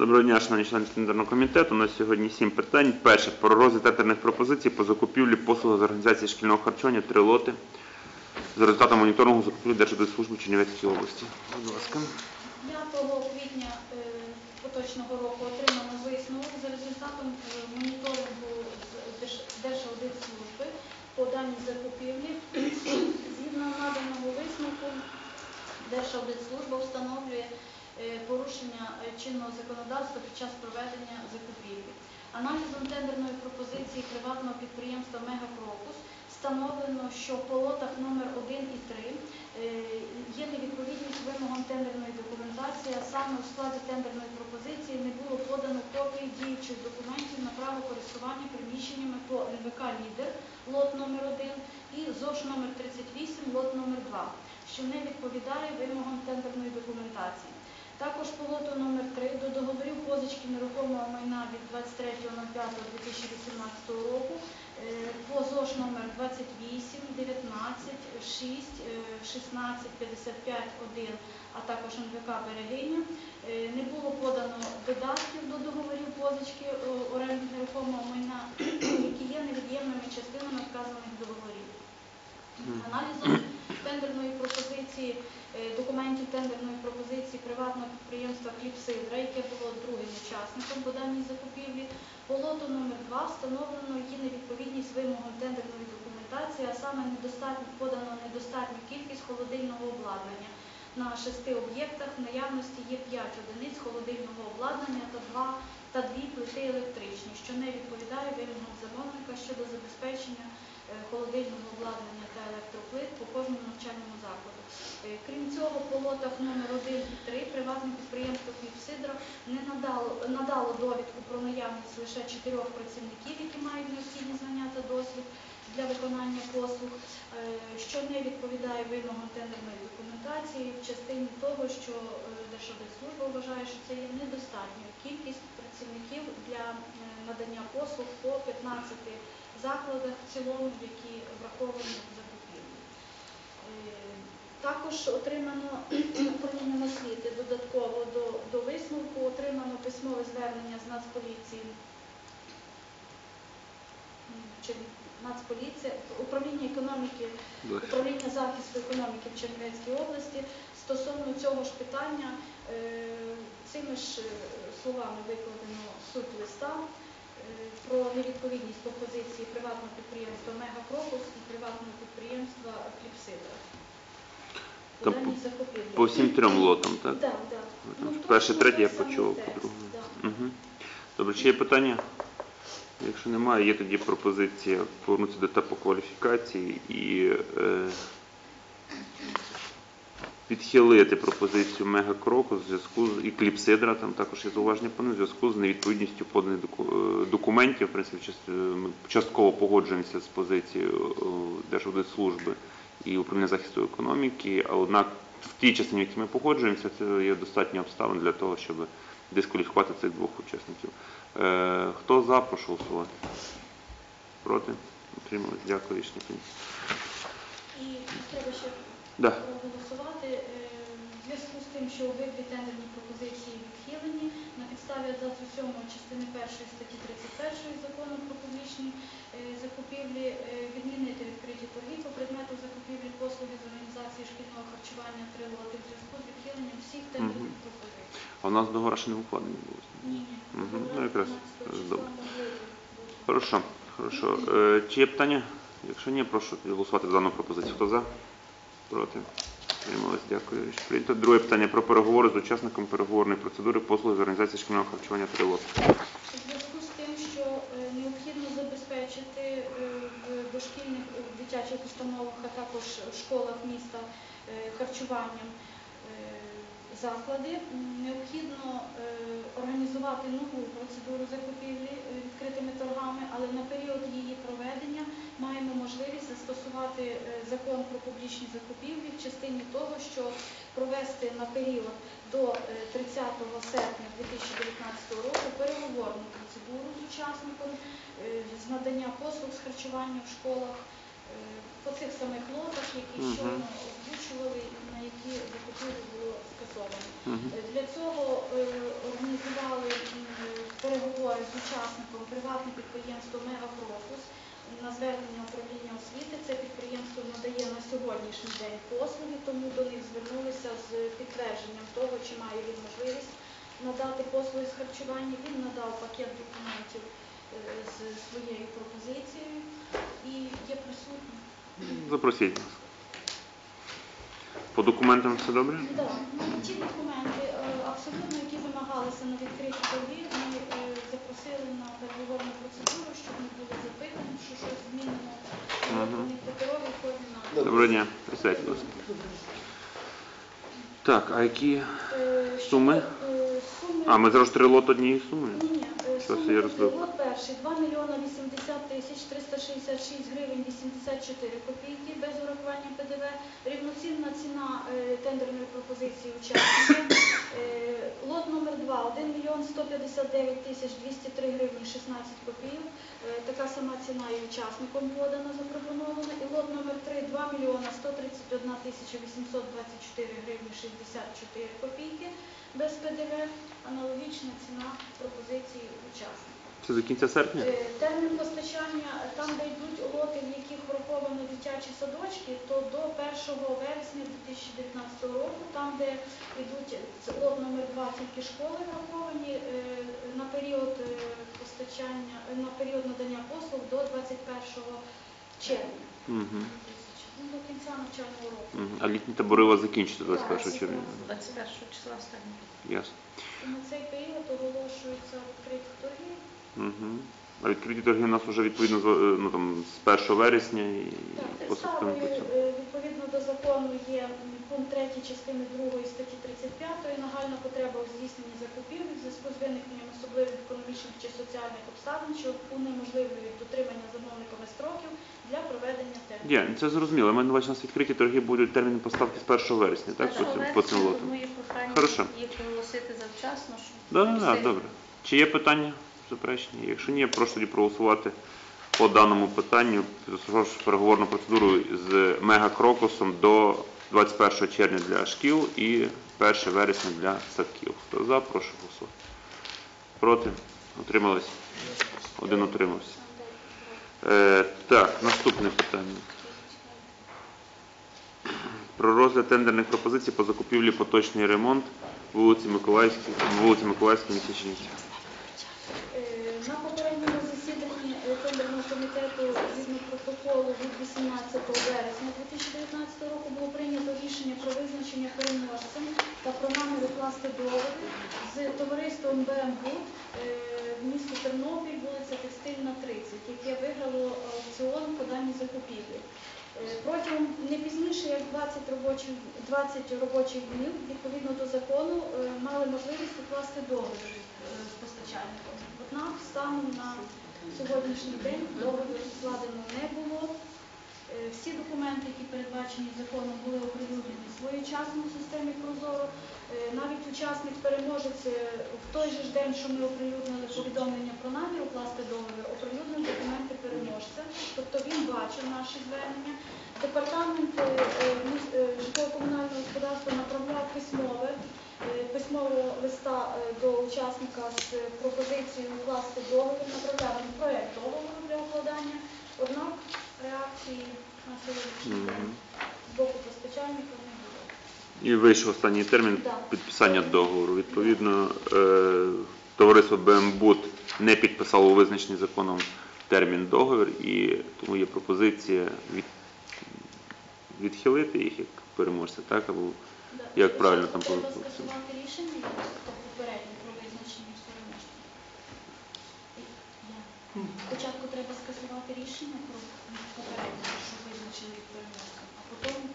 Доброго дня, шановні члени тендерного комітету. У нас сьогодні сім питань. Перше про розгляд тендерних пропозицій по закупівлі послуг з організації шкільного харчування три лоти за результатом моніторингу закупівлі Держдержслужби Чернівецької області. Будь ласка. 5 квітня е, поточного року отримано висновок за результатом е, моніторингу з Держ- Держаудитслужби по даній закупівлі. Згідно наданого висновку, Держаудитслужба встановлює е, порушення е, чинного законодавства під час проведення закупівлі. Аналізом тендерної пропозиції приватного підприємства Мегапрокус встановлено, що по лотах номер 1 і 3 е, є невідповідність вимогам тендерної документації, а саме у складі тендерної пропозиції не було подано копій діючих документів на право користування приміщеннями по НВК «Лідер» лот номер 1 і ЗОШ номер 38 лот номер 2, що не відповідає вимогам тендерної документації. Також по лоту номер 3 до договорів позички нерухомого майна від 23.05.2018 року. Е, по ЗОШ номер 28, 19, 6, е, 16, 55, 1, а також НВК Берегиня е, не було подано додатків до договорів позички е, оренди нерухомого майна, які є невід'ємними частинами вказаних договорів. Аналізом тендерної пропозиції, е, документів тендерної пропозиції приватного підприємства «Кліпсидра», яке було другим учасником по даній закупівлі, по лоту номер 2 встановлено її невідповідність вимогам тендерної документації, а саме подано недостатню кількість холодильного обладнання. На шести об'єктах в наявності є 5 одиниць холодильного обладнання та 2 та дві плити електричні, що не відповідає вимогам замовника щодо забезпечення е, холодильного обладнання та навчальному закладу. Е, Крім цього, по лотах номер 1 і 3 приватне підприємство «Кліпсидра» не надало, надало довідку про наявність лише чотирьох працівників, які мають необхідні знання та досвід для виконання послуг, е, що не відповідає вимогам тендерної документації в частині того, що е, Держаудитслужба вважає, що це є недостатньою кількість працівників для надання послуг по 15 закладах в цілому, які враховані в закупівлі. Е, Також отримано управлінням освіти додатково до, до висновку, отримано письмове звернення з Нацполіції. Чи Нацполіція, управління економіки, управління захисту економіки в Чернівецькій області. Стосовно цього ж питання е, цими ж е, словами викладено суть листа е, про невідповідність пропозиції приватного підприємства Мегапрокус і приватного підприємства Кліпсидра. Там закупівлі. По всім трьом лотам, так? Так, так. Там Ну, перше, третє я почув, по-другому. да. Угу. Добре, чи є питання? Якщо немає, є тоді пропозиція повернутися до етапу кваліфікації і е, відхилити пропозицію Мегакроку в зв'язку з і Кліпсидра, там також є зауваження по в зв'язку з невідповідністю поданих доку- е, документів. В принципі, част- е, ми частково погоджуємося з позицією е, Держаудитслужби і управління захисту економіки, а однак в тій частині, в якій ми погоджуємося, це є достатньо обставин для того, щоб дискваліфікувати цих двох учасників. Е, хто за, прошу голосувати. Проти? Утримались. Дякую, рішення прийнято. І треба ще Да. проголосувати е, в зв'язку з тим, що обидві тендерні пропозиції відхилені на підставі абзацу 7 частини 1 статті 31 закону про публічні е, закупівлі е, відкриті торги по предмету закупівлі послуги з організації шкільного харчування три лоти в зв'язку з відхиленням всіх тендерних пропозицій. А у нас договора ще не укладені були. Ні, ні. Ну, якраз, добре. Хорошо, хорошо. Е, чи є питання? Якщо ні, прошу голосувати за дану пропозицію. Хто за? Проти? Утримались. Дякую. Рішення прийнято. Друге питання про переговори з учасником переговорної процедури послуги з організації шкільного харчування три лоти. У зв'язку з тим, що е, необхідно забезпечити е, в дошкільних е, в дитячих установах, а також в школах міста е, харчуванням е, заклади, необхідно е, організувати нову процедуру закупівлі відкритими торгами, але на період її проведення маємо можливість застосувати закон про публічні закупівлі в частині того, що провести на період до е, 30 серпня 2019 року переговорну процедуру з учасником з надання послуг з харчування в школах по цих самих лотах, які щойно озвучували і на які закупівлі було скасовано. Е, Для цього е, організували договори з учасником приватне підприємство Мегапрофус на звернення управління освіти. Це підприємство надає на сьогоднішній день послуги, тому до них звернулися з підтвердженням того, чи має він можливість надати послуги з харчування. Він надав пакет документів е, з своєю пропозицією і є присутній. Запросіть нас. По документам все добре? Да, ну, ті документи, е, абсолютно, які вимагалися на відкриті торги, ми е, запросили на переговорну процедуру, щоб не було запитань, що щось змінено. На. Доброго дня. Присядьте, будь ласка. Так, а які? Е, Суми? А, ми зараз три лот однієї суми? Ні, ні, Щось я розбив. Перший 2 мільйона 80 тисяч 366 гривень 84 копійки без урахування ПДВ. Рівноцінна ціна е, тендерної пропозиції учасника. Е, Лот номер 2 1 мільйон 159 тисяч 203 гривні 16 копійок. Е, Така сама ціна і учасником подана, запропонована. І лот номер 3 2 мільйона 131 тисяча 824 гривні 64 копійки без ПДВ. Аналогічна ціна пропозиції учасника. Це до кінця серпня? Е, Термін постачання, е, там, де йдуть лоти, в яких враховано дитячі садочки, то до 1 вересня 2019 року, там, де йдуть лот номер 2, тільки школи враховані е, на період постачання, на період надання послуг до 21 червня. Угу. До кінця навчального року. А літні табори у вас закінчаться 21 Так, червня? 21 числа останнє. Ясно. І на цей період оголошуються відкриті торги. Угу. А відкриті торги у нас вже відповідно з, е, ну, там, з 1 вересня і Так, по сектам підставою е, відповідно до закону є пункт 3 частини 2 статті 35 нагальна потреба у здійсненні закупівель в зв'язку з виникненням особливих економічних чи соціальних обставин, що унеможливлюють дотримання замовниками строків для проведення тендеру. Є, це зрозуміло. На увазі, у нас відкриті торги будуть терміни поставки з 1 вересня, так? По, цим- по цим лотам. Прохання Хорошо. їх оголосити завчасно, щоб Да, да, всі- добре. Чи є питання, заперечення? Якщо ні, прошу тоді проголосувати по даному питанню, підготувавши переговорну процедуру з мегакрокусом до 21 червня для шкіл і 1 вересня для садків. Хто за, прошу голосувати. Проти? Утримались? Один утримався. Е, так, наступне питання. Про розгляд тендерних пропозицій по закупівлі поточний ремонт вулиці Миколаївській, вулиці Миколаївській. Е, На попередньому засіданні е, тендерного комітету згідно протоколу від 18 вересня 2019 року було прийнято рішення про визначення переможцем та про намір укласти договір з товариством БМГУД е, в місті Тернопіль, вулиця Текстильна, 30, яке виграло аукціон по даній закупівлі. Е, Протягом не пізніше як 20 робочих, 20 робочих днів, відповідно до закону, е, мали можливість укласти договір е, з постачальником. Однак станом на сьогоднішній день договір складено не було. Всі документи, які передбачені законом, були оприлюднені своєчасно у системі Прозоро. Навіть учасник переможець в той же ж день, що ми оприлюднили повідомлення про намір укласти договір. Тобто він бачив наші звернення. Департамент е, е, е, житлово-комунального господарства направляв письмове письмового листа до учасника з пропозицією укласти договір, направляв їм проект договору для укладання. Однак реакції на сьогоднішній день з боку постачальника не було. І вийшов останній термін Да. підписання договору. Відповідно, товариство БМБУД не підписало визначений законом термін договір, і тому є пропозиція від, відхилити їх як переможця, так? Або Да. Як правильно там треба по- скасувати рішення як попереднє про визначення переможця. Спочатку треба скасувати рішення про попереднє, що визначили переможця, а потім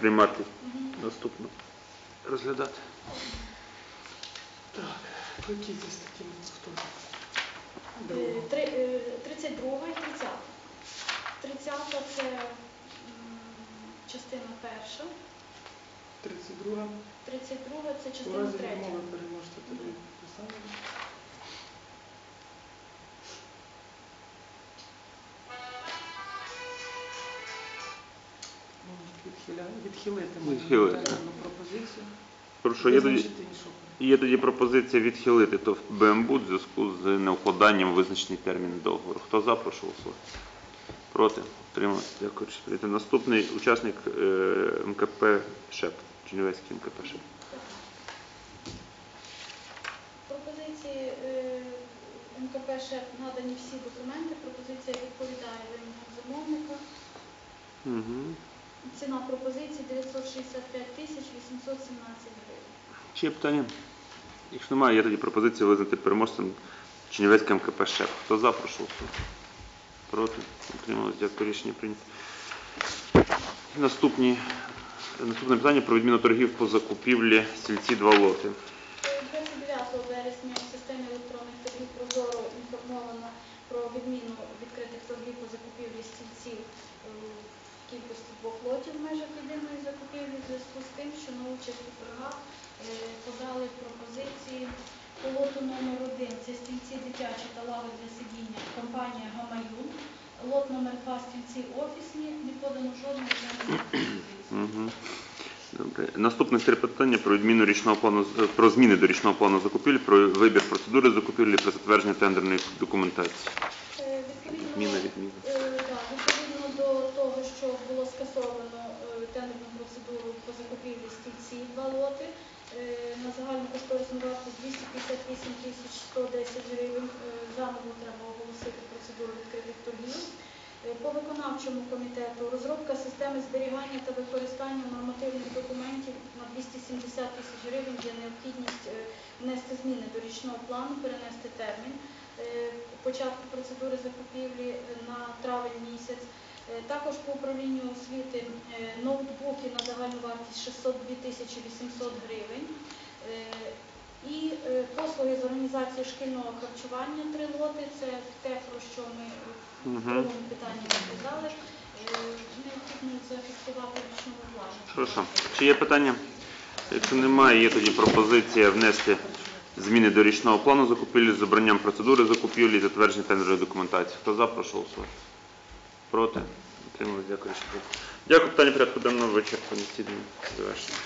приймати наступно розглядати. Так, які це статті хто? Е, три- е, 32 і 30. 30 це м, частина перша, 32 32 це у частина разі третя. відмови переможця тоді писали. Ну, відхиля- Відхилити можна Відхилити. дану пропозицію. Прошу, є тоді Визначити Є тоді пропозиція відхилити ТОВ БМБУ в зв'язку з неукладанням визначений термін договору. Хто за, прошу голосувати. Проти? Утрималися. Дякую. Наступний учасник е, МКП ШЕП. Чернівецький МКП ШЕП. Пропозиції е, МКП ШЕП надані всі документи. Пропозиція відповідає вимогам замовника. Угу. Ціна пропозиції 965 тисяч 817 гривень. Чи є питання? Якщо немає, є тоді пропозиція визнати переможцем Чернівецький МКП ШЕП. Хто за, прошу голосувати. Проти? Утрималися. Дякую. Рішення прийнято. Наступні, наступне питання про відміну торгів по закупівлі стільці два лоти. 29 вересня у системі електронних торгів Прозоро інформовано про відміну відкритих торгів по закупівлі стільців е, в кількості двох лотів в межах єдиної закупівлі в зв'язку з тим, що на участь у торгах подали пропозиції по лоту номер 1 це стільці дитячі та лави для сидіння компанія Гамаюн. Лот номер 2 стільці офісні, не подано жодної пропозиції. Добре. Наступне три питання про відміну річного плану е, про зміни до річного плану закупівлі, про вибір процедури закупівлі про затвердження тендерної документації. Е, Відповідно, Відміна, відміна. е, відповідно до того, що було скасовано е, тендерну процедуру по закупівлі стільці два лоти е, на загальну кошторисну вартість 258 тисяч 110 гривень. Е, Заново треба оголосити процедуру відкритих торгів. Е, По виконавчому комітету розробка системи зберігання та використання нормативних документів на 270 тисяч гривень є необхідність е, внести зміни до річного плану, перенести термін е, початку процедури закупівлі е, на травень місяць. Е, Також по управлінню освіти е, ноутбуки на загальну вартість 602 тисячі 800 гривень. Е, І послуги з організації шкільного харчування три лоти. Це те, про що ми в другому питанні розглядали. Необхідно зафіксувати в річному. Хорошо. Чи є питання? Якщо немає, є тоді пропозиція внести зміни до річного плану закупівлі з обранням процедури закупівлі і затвердження тендерної документації. Хто за, прошу голосувати. Проти? Отримали. Дякую. Дякую. Питання порядку денного вичерпані. Завершено.